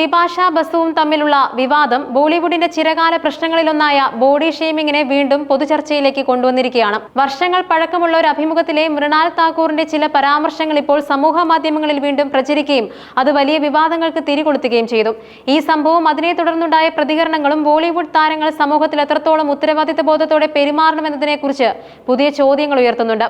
ബിപാഷ ബസുവും തമ്മിലുള്ള വിവാദം ബോളിവുഡിന്റെ ചിരകാല പ്രശ്നങ്ങളിലൊന്നായ ബോഡി ഷെയ്മിങ്ങിനെ വീണ്ടും പൊതുചർച്ചയിലേക്ക് കൊണ്ടുവന്നിരിക്കുകയാണ്. വർഷങ്ങൾ പഴക്കമുള്ള ഒരു അഭിമുഖത്തിലെ മൃണാൽ താക്കൂറിന്റെ ചില പരാമർശങ്ങൾ ഇപ്പോൾ സമൂഹ മാധ്യമങ്ങളിൽ വീണ്ടും പ്രചരിക്കുകയും അത് വലിയ വിവാദങ്ങൾക്ക് തിരികൊളുത്തുകയും ചെയ്തു. ഈ സംഭവം അതിനെ തുടർന്നുണ്ടായ പ്രതികരണങ്ങളും ബോളിവുഡ് താരങ്ങൾ സമൂഹത്തിൽ എത്രത്തോളം ഉത്തരവാദിത്ത ബോധത്തോടെ പെരുമാറണമെന്നതിനെക്കുറിച്ച് പുതിയ ചോദ്യങ്ങൾ ഉയർത്തുന്നുണ്ട്.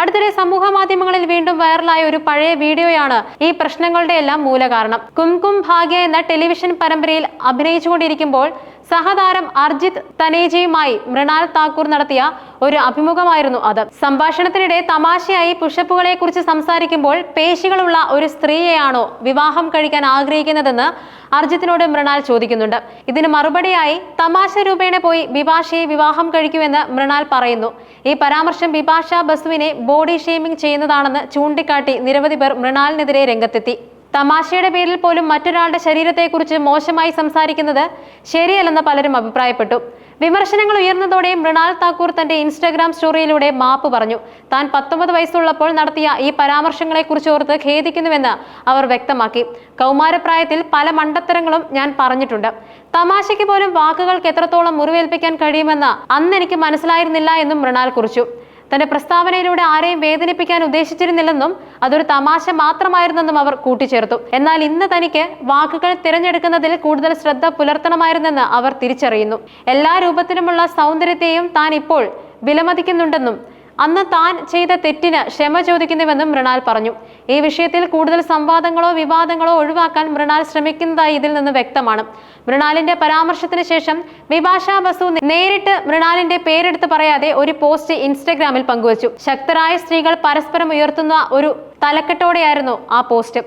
അടുത്തിടെ സമൂഹ മാധ്യമങ്ങളിൽ വീണ്ടും വൈറലായ ഒരു പഴയ വീഡിയോയാണ് ഈ പ്രശ്നങ്ങളുടെ എല്ലാം മൂലകാരണം. കുംകും ഭാഗ്യ എന്ന ടെലിവിഷൻ പരമ്പരയിൽ അഭിനയിച്ചുകൊണ്ടിരിക്കുമ്പോൾ സഹതാരം അർജിത് തനേജയുമായി മൃണാൽ താക്കൂർ നടത്തിയ ഒരു അഭിമുഖമായിരുന്നു അത്. സംഭാഷണത്തിനിടെ തമാശയായി പുഷപ്പുകളെ കുറിച്ച് സംസാരിക്കുമ്പോൾ പേശികളുള്ള ഒരു സ്ത്രീയെയാണോ വിവാഹം കഴിക്കാൻ ആഗ്രഹിക്കുന്നതെന്ന് അർജിത്തിനോട് മൃണാൽ ചോദിക്കുന്നുണ്ട്. ഇതിന് മറുപടിയായി തമാശ രൂപേണ പോയി ബിഭാഷയെ വിവാഹം കഴിക്കുമെന്ന് മൃണാൽ പറയുന്നു. ഈ പരാമർശം ബിഭാഷ ബസുവിനെ ബോഡി ഷെയ്മിംഗ് ചെയ്യുന്നതാണെന്ന് ചൂണ്ടിക്കാട്ടി നിരവധി പേർ മൃണാലിനെതിരെ രംഗത്തെത്തി. തമാശയുടെ പേരിൽ പോലും മറ്റൊരാളുടെ ശരീരത്തെക്കുറിച്ച് മോശമായി സംസാരിക്കുന്നത് ശരിയല്ലെന്ന് പലരും അഭിപ്രായപ്പെട്ടു. വിമർശനങ്ങൾ ഉയർന്നതോടെ മൃണാൽ താക്കൂർ തന്റെ ഇൻസ്റ്റാഗ്രാം സ്റ്റോറിയിലൂടെ മാപ്പ് പറഞ്ഞു. താൻ പത്തൊമ്പത് വയസ്സുള്ളപ്പോൾ നടത്തിയ ഈ പരാമർശങ്ങളെക്കുറിച്ച് ഓർത്ത് ഖേദിക്കുന്നുവെന്ന് അവർ വ്യക്തമാക്കി. കൗമാരപ്രായത്തിൽ പല മണ്ടത്തരങ്ങളും ഞാൻ പറഞ്ഞിട്ടുണ്ട്. തമാശയ്ക്ക് പോലും വാക്കുകൾക്ക് എത്രത്തോളം മുറിവേൽപ്പിക്കാൻ കഴിയുമെന്ന് അന്ന് എനിക്ക് മനസ്സിലായിരുന്നില്ല എന്നും മൃണാൽ കുറിച്ചു. തന്റെ പ്രസ്താവനയിലൂടെ ആരെയും വേദനിപ്പിക്കാൻ ഉദ്ദേശിച്ചിരുന്നില്ലെന്നും അതൊരു തമാശ മാത്രമായിരുന്നെന്നും അവർ കൂട്ടിച്ചേർത്തു. എന്നാൽ ഇന്ന് തനിക്ക് വാക്കുകൾ തിരഞ്ഞെടുക്കുന്നതിൽ കൂടുതൽ ശ്രദ്ധ പുലർത്തണമായിരുന്നെന്ന് അവർ തിരിച്ചറിയുന്നു. എല്ലാ രൂപത്തിലുമുള്ള സൗന്ദര്യത്തെയും താൻ ഇപ്പോൾ വിലമതിക്കുന്നുണ്ടെന്നും അന്ന് താൻ ചെയ്ത തെറ്റിന് ക്ഷമ ചോദിക്കുന്നുവെന്നും മൃണാൽ പറഞ്ഞു. ഈ വിഷയത്തിൽ കൂടുതൽ സംവാദങ്ങളോ വിവാദങ്ങളോ ഒഴിവാക്കാൻ മൃണാൽ ശ്രമിക്കുന്നതായി ഇതിൽ നിന്ന് വ്യക്തമാണ്. മൃണാലിന്റെ പരാമർശത്തിന് ശേഷം വിഭാഷ ബസു നേരിട്ട് മൃണാലിന്റെ പേരെടുത്ത് പറയാതെ ഒരു പോസ്റ്റ് ഇൻസ്റ്റഗ്രാമിൽ പങ്കുവച്ചു. ശക്തരായ സ്ത്രീകൾ പരസ്പരം ഉയർത്തുന്ന ഒരു തലക്കെട്ടോടെയായിരുന്നു ആ പോസ്റ്റ്.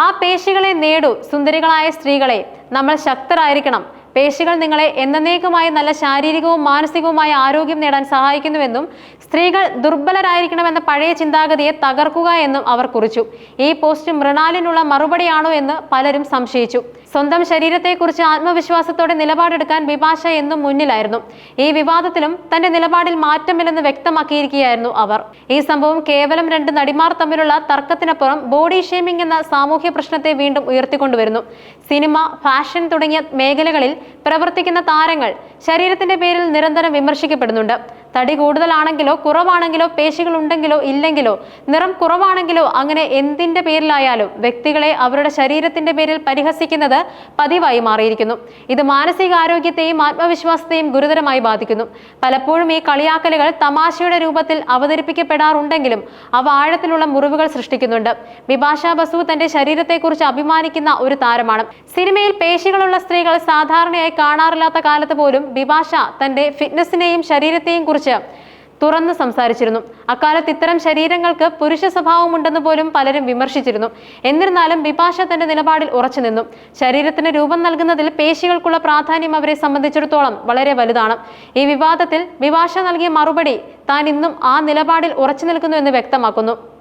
ആ പേശികളെ നേടൂ സുന്ദരികളായ സ്ത്രീകളെ. നമ്മൾ ശക്തരായിരിക്കണം. പേശികൾ നിങ്ങളെ എന്നേക്കുമായി നല്ല ശാരീരികവും മാനസികവുമായ ആരോഗ്യം നേടാൻ സഹായിക്കുന്നുവെന്നും സ്ത്രീകൾ ദുർബലരായിരിക്കണമെന്ന പഴയ ചിന്താഗതിയെ തകർക്കുക എന്നും അവർ കുറിച്ചു. ഈ പോസ്റ്റ് മൃണാലിനുള്ള മറുപടിയാണോ എന്ന് പലരും സംശയിച്ചു. സ്വന്തം ശരീരത്തെക്കുറിച്ച് ആത്മവിശ്വാസത്തോടെ നിലപാടെടുക്കാൻ വിഭാഷ എന്നും മുന്നിലായിരുന്നു. ഈ വിവാദത്തിലും തന്റെ നിലപാടിൽ മാറ്റമില്ലെന്ന് വ്യക്തമാക്കിയിരിക്കുകയായിരുന്നു അവർ. ഈ സംഭവം കേവലം രണ്ട് നടിമാർ തമ്മിലുള്ള തർക്കത്തിനപ്പുറം ബോഡി ഷേമിംഗ് എന്ന സാമൂഹ്യ പ്രശ്നത്തെ വീണ്ടും ഉയർത്തിക്കൊണ്ടുവരുന്നു. സിനിമ ഫാഷൻ തുടങ്ങിയ മേഖലകളിൽ പ്രവർത്തിക്കുന്ന താരങ്ങൾ ശരീരത്തിന്റെ പേരിൽ നിരന്തരം വിമർശിക്കപ്പെടുന്നുണ്ട്. തടി കൂടുതലാണെങ്കിലോ കുറവാണെങ്കിലോ പേശികൾ ഉണ്ടെങ്കിലോ ഇല്ലെങ്കിലോ നിറം കുറവാണെങ്കിലോ അങ്ങനെ എന്തിന്റെ പേരിലായാലും വ്യക്തികളെ അവരുടെ ശരീരത്തിന്റെ പേരിൽ പരിഹസിക്കുന്നത് പതിവായി മാറിയിരിക്കുന്നു. ഇത് മാനസികാരോഗ്യത്തെയും ആത്മവിശ്വാസത്തെയും ഗുരുതരമായി ബാധിക്കുന്നു. പലപ്പോഴും ഈ കളിയാക്കലുകൾ തമാശയുടെ രൂപത്തിൽ അവതരിപ്പിക്കപ്പെടാറുണ്ടെങ്കിലും അവ ആഴത്തിലുള്ള മുറിവുകൾ സൃഷ്ടിക്കുന്നുണ്ട്. വിഭാഷ ബസു തന്റെ ശരീരത്തെക്കുറിച്ച് അഭിമാനിക്കുന്ന ഒരു താരമാണ്. സിനിമയിൽ പേശികളുള്ള സ്ത്രീകൾ സാധാരണയായി കാണാറില്ലാത്ത കാലത്ത് പോലും വിഭാഷ തന്റെ ഫിറ്റ്നസിനെയും ശരീരത്തെയും കുറിച്ച് തുറന്ന് സംസാരിച്ചിരുന്നു. അക്കാലത്ത് ഇത്തരം ശരീരങ്ങൾക്ക് പുരുഷ സ്വഭാവമുണ്ടെന്ന് പോലും പലരും വിമർശിച്ചിരുന്നു. എന്നിരുന്നാലും ബിപാഷ തന്റെ നിലപാടിൽ ഉറച്ചു നിന്നു. ശരീരത്തിന് രൂപം നൽകുന്നതിൽ പേശികൾക്കുള്ള പ്രാധാന്യം അവരെ സംബന്ധിച്ചിടത്തോളം വളരെ വലുതാണ്. ഈ വിവാദത്തിൽ ബിപാഷ നൽകിയ മറുപടി താൻ ഇന്നും ആ നിലപാടിൽ ഉറച്ചു നിൽക്കുന്നു എന്ന് വ്യക്തമാക്കുന്നു.